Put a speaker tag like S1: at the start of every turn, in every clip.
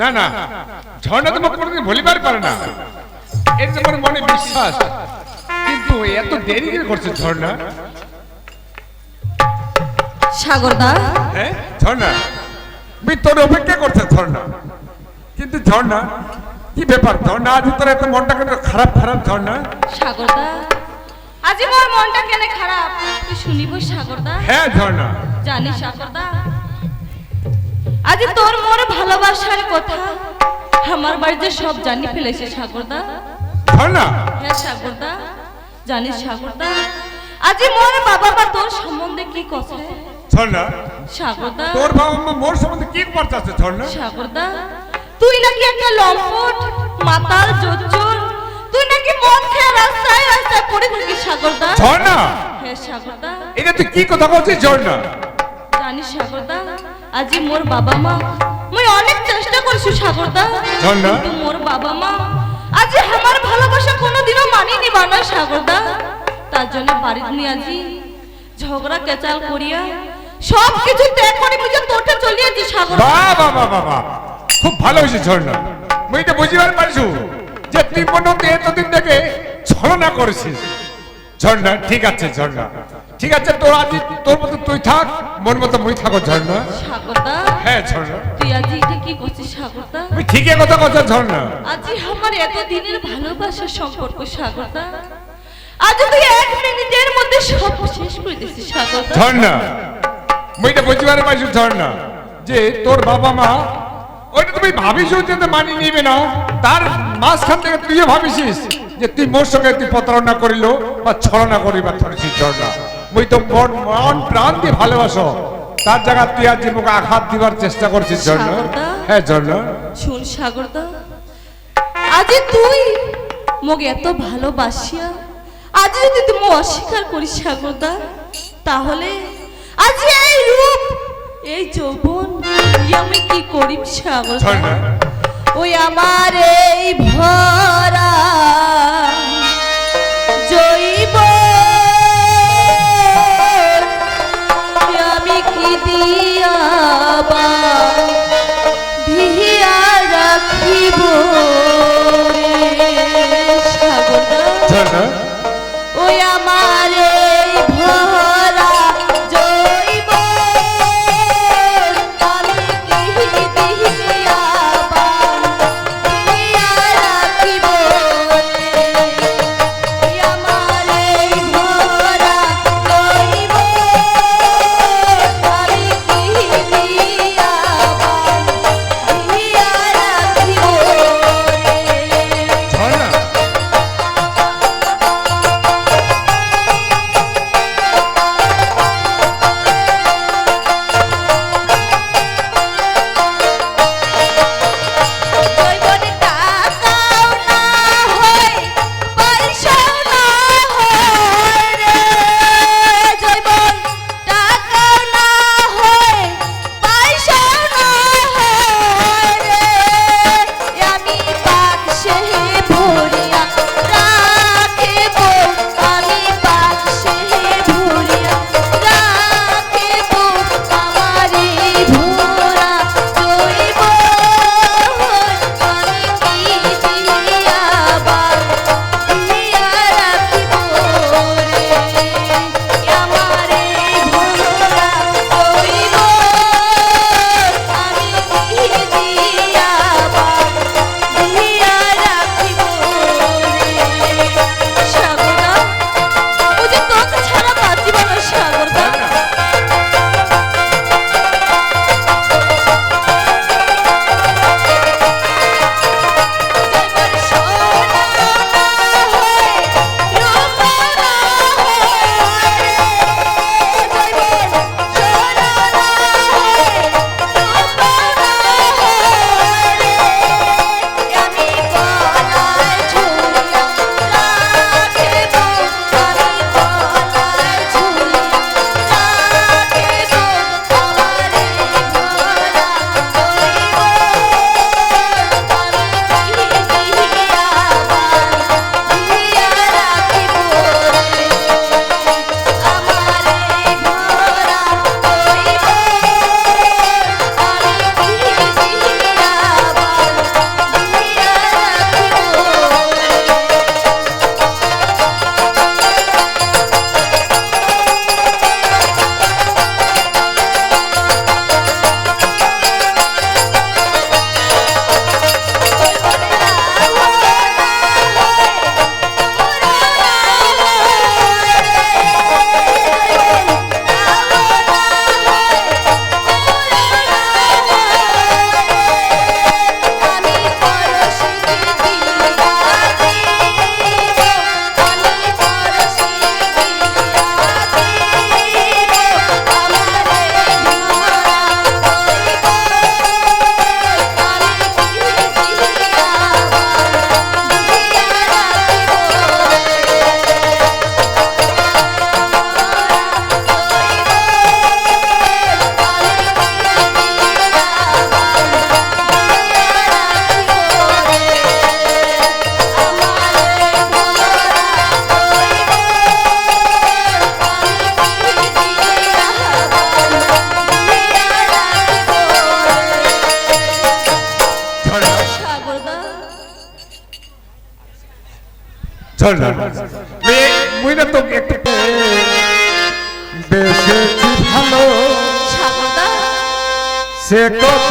S1: না না। ঝর্ণা তো মুখ কোনোদিন ভুলিবার পারে না। এর যে আমার মনে বিশ্বাস। কিন্তু এত দেরি করে করছে ঝর্ণা?
S2: সাগরদা?
S1: হ্যাঁ? ঝর্ণা। আমি তোর অপেক্ষা করছে ঝর্ণা। কিন্তু ঝর্ণা কি ব্যাপার? ঝর্ণা আজ তোর এত মনটা কেন খারাপ খারাপ ঝর্ণা?
S2: সাগরদা? আজি মোর মনটা কেনে খারাপ? তুই শুনিব সাগরদা?
S1: হ্যাঁ ঝর্ণা।
S2: জানিস সাগরদা? আজি তোর মোর ভালোবাসার কথা। আমার বাড়িতে সব জানি ফেলেছে সাগরদা। হ্যাঁ সাগরদা। জানিস সাগরদা আজি মোর বাবা মা তোর সম্বন্ধে কি কথা?
S1: ঝর্ণা
S2: সাগরদা।
S1: তোর বাবা মা মোর সম্বন্ধে কি করতে আছে ঝর্ণা
S2: সাগরদা তুই নাকি একটা লম্পট মাতাল জোচ্চর। তুই নাকি মদ খেয়ে রাস্তায় রাস্তায় পড়ে থাকিস সাগরদা।
S1: ঝর্ণা
S2: হ্যাঁ সাগরদা।
S1: এটা তুই কি কথা বলছিস ঝর্ণা
S2: জানিস সাগরদা আজি মোর বাবা মা মই অনেক চেষ্টা করছি সাগরদা? কিন্তু মোর বাবা মা আজি আমার ভালোবাসা কোনোদিনও মানি নিবা না সাগরদা। তার জন্য বাড়িতে নিয়ে আজি ঝগড়া কেচাল করিয়া সব কিছু ত্যাগ করে বুঝে তোরটা চলিয়েছি সাগর
S1: বাহ বাহ বাহ বাহ বাহ। খুব ভালো হয়েছে ঝর্ণা। মুই তো বুঝিবার পারছু যে তুই মনে এতদিন থেকে ছলনা করেছিস। ঝর্ণা ঠিক আছে ঝর্ণা। ঠিক আছে তোর আজ তোর মতো তুই থাক মন মতো মুই থাকো ঝর্ণা।
S2: সাগরদা?
S1: হ্যাঁ ঝর্ণা।
S2: তুই আজি এটা কি করছিস সাগরদা?
S1: তুই ঠিকই কথা কথা ঝর্ণা।
S2: আজি আমার এত দিনের ভালোবাসার সম্পর্ক সাগরদা। আজ তুই এক মিনিটের মধ্যে সব শেষ করে দিছিস সাগরদা।
S1: ঝর্ণা। মুই তো বুঝিবার পারছু ঝর্ণা যে তোর বাবা মা ওইটা তুমি ভাবিস যে মানি নিবে না? তার মাঝখান থেকে তুইও ভাবিছিস? যে তুই মোর সঙ্গে তুই প্রতারণা করিল বা ছলনা করিবার ধরেছিস ঝর্ণা মুই তো মন মন প্রাণ দিয়ে ভালোবাসো। তার জায়গা তুই আজ মুখে আঘাত দিবার চেষ্টা করছিস ঝর্ণা হ্যাঁ ঝর্ণা
S2: শুন সাগরদা আজি তুই মোক এত ভালোবাসিয়া আজ যদি তুমি অস্বীকার করিস সাগরদা তাহলে আজ এই রূপ এই যৌবন আমি কি করিম
S1: ঝর্ণা
S2: ওই আমার এই ভরা জৈব। আমি কি দিয়াবা ভিয়া রাখিব?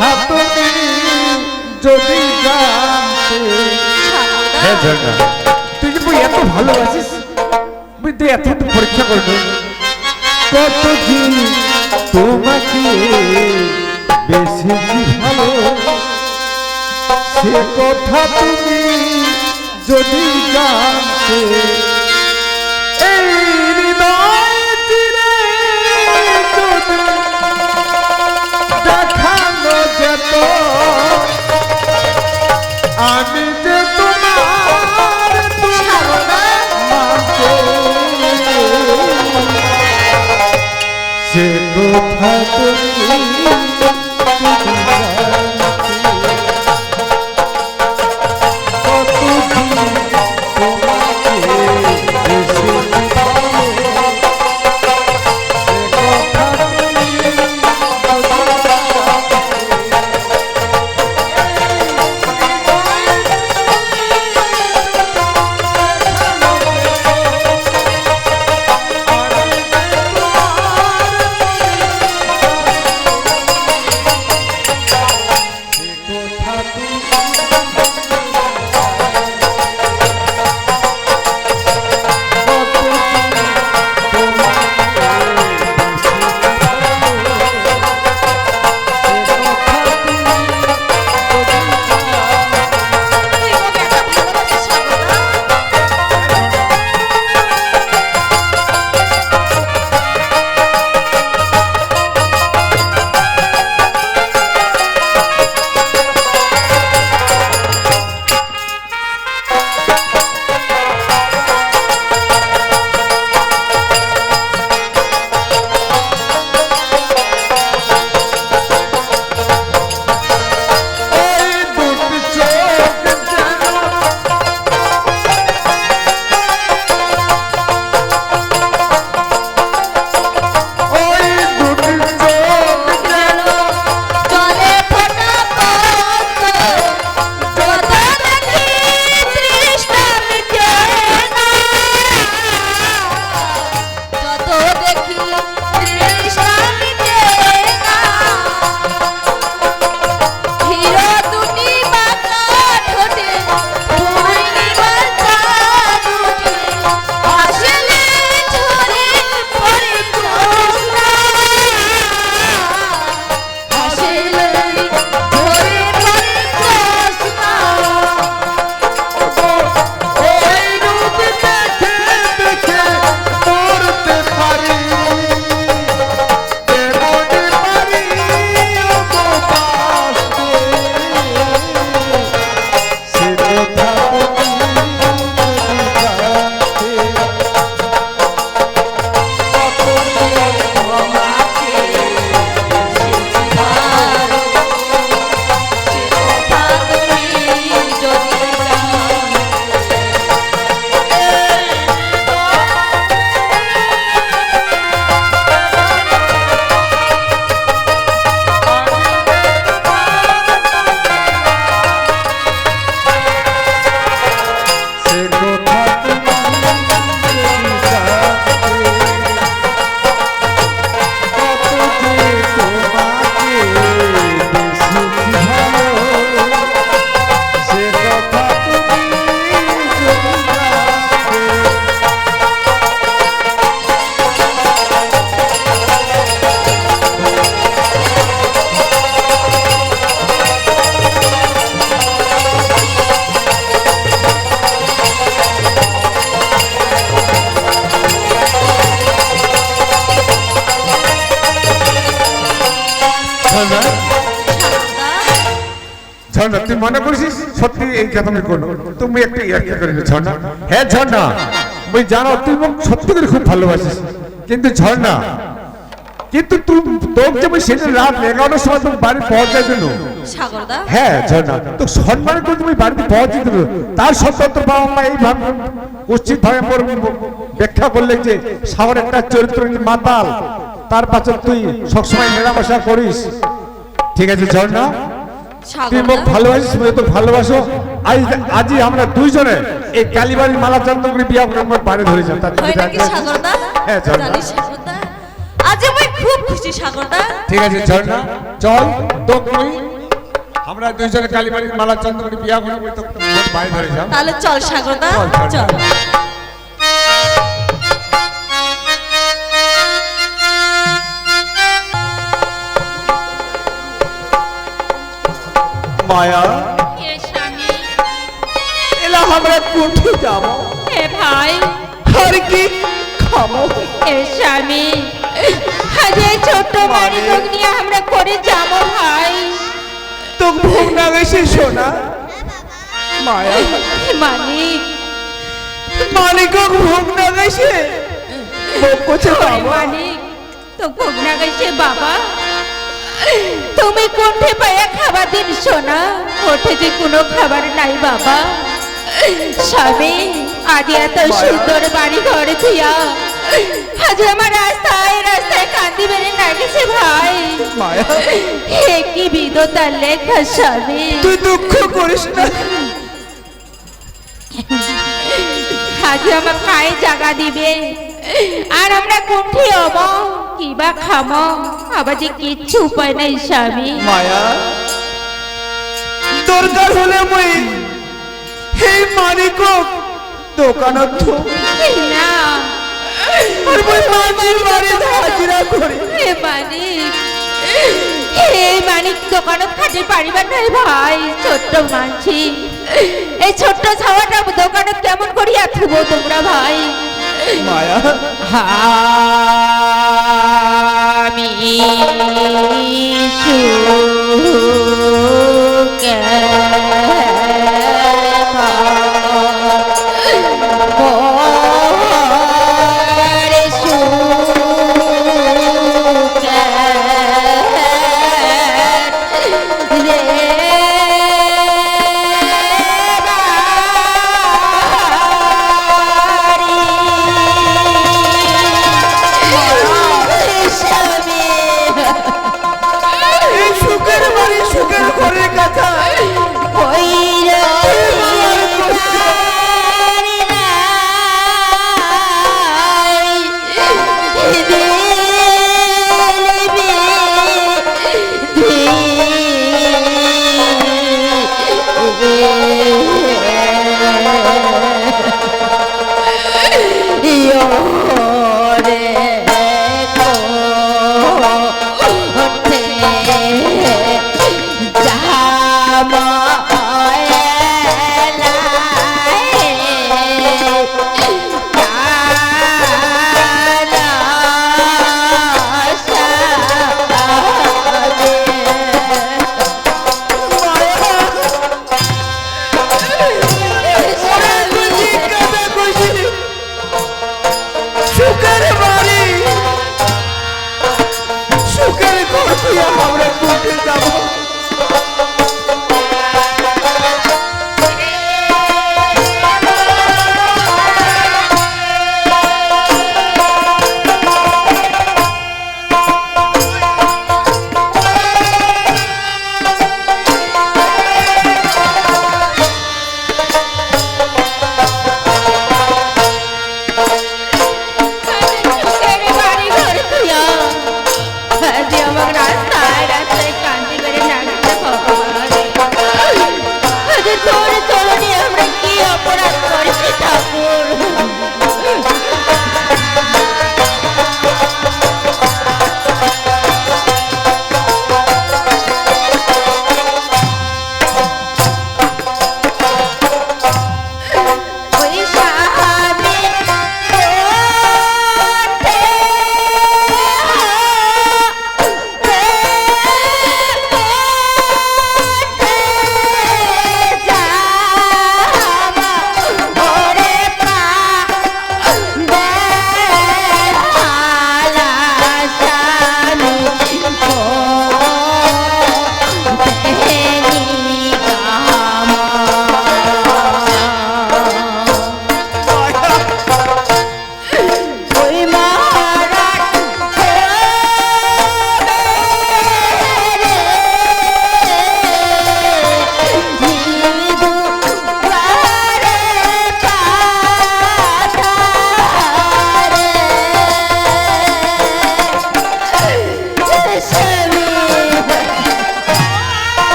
S1: কথা তুমি যদি জানতে। হ্যাঁ ঝর্ণা তুই কি মুই এত ভালোবাসিস মুই তুই এত পরীক্ষা করব কত কি তোমাকে বেশেছি ভালো? সে কথা তুমি যদি জানতে কথা তুমি ঝর্ণা তুই মনে করছিস সত্যি এই কথা আমি করব তুমি একটু ইয়ার্কি করে নে, ঝর্ণা। হ্যাঁ ঝর্ণা তুই জানো তুই মোক সত্যি করে খুব ভালোবাসিস। কিন্তু ঝর্ণা কিন্তু তুই তোকে যে আমি সেদিন রাত এগারোটার সময় তুমি বাড়ি পৌঁছাই দিল।
S2: সাগরদা?
S1: হ্যাঁ ঝর্ণা তো সম্মান করে তুমি বাড়িতে পৌঁছে দিল তার সত্ত্বেও তোর বাবা মা এই এইভাবে উচিত ভাবে ব্যাখ্যা করলে যে সাগর একটা চরিত্র মাতাল তার পাশে তুই সবসময় মেলামেশা করিস। ঠিক আছে ঝর্ণা? তুই মোক ভালোবাসিস বলে তো ভালোবাসো। আজ আজই আমরা দুইজনে এই কালীবাড়ির মালা চন্দ্র বিয়া আমার বাড়ি ধরেছিলাম তার
S2: হয় আজ আমি খুব খুশি সাগরদা।
S1: ঠিক আছে ঝর্ণা চল তো তুই আমরা দুইজনে কালীবাড়ির মালা চন্দ্র করে বিয়া করে তো বাড়ি ধরেছিলাম
S2: তাহলে চল সাগরদা।
S1: চল,
S3: মায়া। এলা আমরা কোঠে যাব।
S4: এ ভাই।
S3: আর কি খাব?
S4: এ স্বামী। আজ এই ছোট্ট বাড়ি লোক নিয়ে আমরা করে যাব ভাই।
S3: তো ভোগ না গেছে সোনা? মায়া।
S4: মানিক
S3: মালিক ভোগ না গেছে ভোগ
S4: ওই মানিক তো ভোগ না গেছে বাবা। তুমি কোঠে পায়া খাবার দিন সোনা? কোঠে যে কোনো খাবার নাই বাবা। স্বামী আজ এত সুন্দর বাড়ি ঘরে থুয়া আজ আমার রাস্তায় রাস্তায় কান্দি বেড়ে লাগেছে ভাই। হে কি বিদতার লেখা স্বামী।
S3: তুই দুঃখ করিস না।
S4: আজ আমার খায় জাগা দিবে। আর আমরা কোঠে হব? কিবা খাম। কিচ্ছু উপায় নাই স্বামী।
S3: মায়া দরকার হলে মই এই মালিক দোকানত
S4: না।
S3: আর মই বাড়ি হাজিরা করি।
S4: হে মানিক হে মানিক দোকানত খাটে পারিবার নাই ভাই ছোট্ট মানছি এই ছোট্ট ছাওয়াটা দোকানত কেমন করিয়া থুব তোমরা ভাই?
S3: মায়া।
S4: আমি সুখে
S3: কথা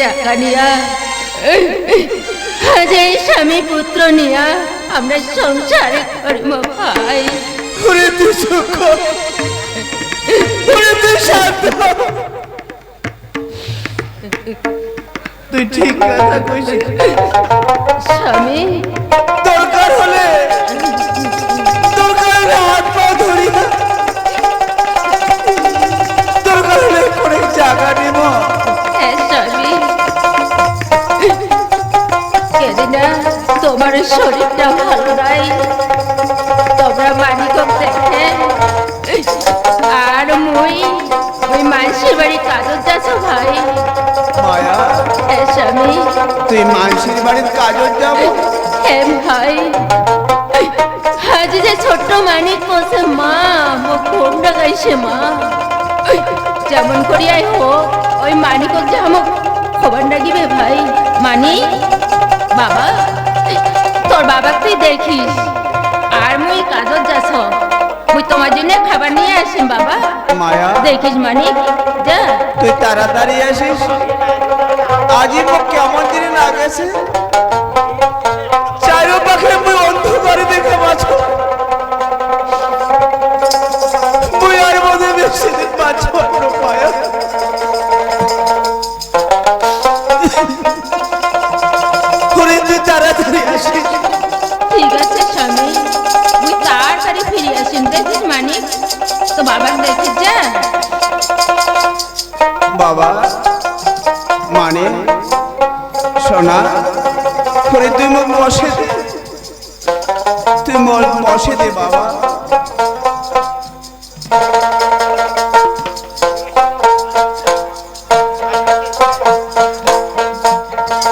S4: জাগা নিয়া। আজ এই স্বামী পুত্র নিয়া আমরা সংসার করব ভাই।
S3: ওরে তুই সুখ। ওরে তুই শান্ত। তুই ঠিক কথা কইছিস।
S4: স্বামী।
S3: দরকার হলে দরকার হলে হাত পা ধরিয়া দরকার হলে করে জায়গা নিব।
S4: কেদিনা তোমার শরীরটা ভালো নাই। তোমরা মানিক দেখে আর মুই ওই মানুষের বাড়ি কাজত যাচ্ছ ভাই।
S3: মায়া
S4: হ্যাঁ স্বামী।
S3: তুই মানুষের বাড়ির কাজত যাব?
S4: হ্যাঁ ভাই। আজ যে ছোট্ট মানিক কোসে মা মো ফোন গাইছে মা। যেমন করিয়াই হোক ওই মানিক যে আমার খবর ডাকিবে ভাই। মানি বাবা তোর বাবাকে তুই দেখিস। আর মুই কাজত যাস। মুই তোমার জন্য খাবার নিয়ে আসিম বাবা।
S3: মায়া
S4: দেখিস মানিক যা।
S3: তুই তাড়াতাড়ি আসিস। আজই মুখ কেমন দিন না গেছে পাখে মুই অন্ধকারে দেখে মাছ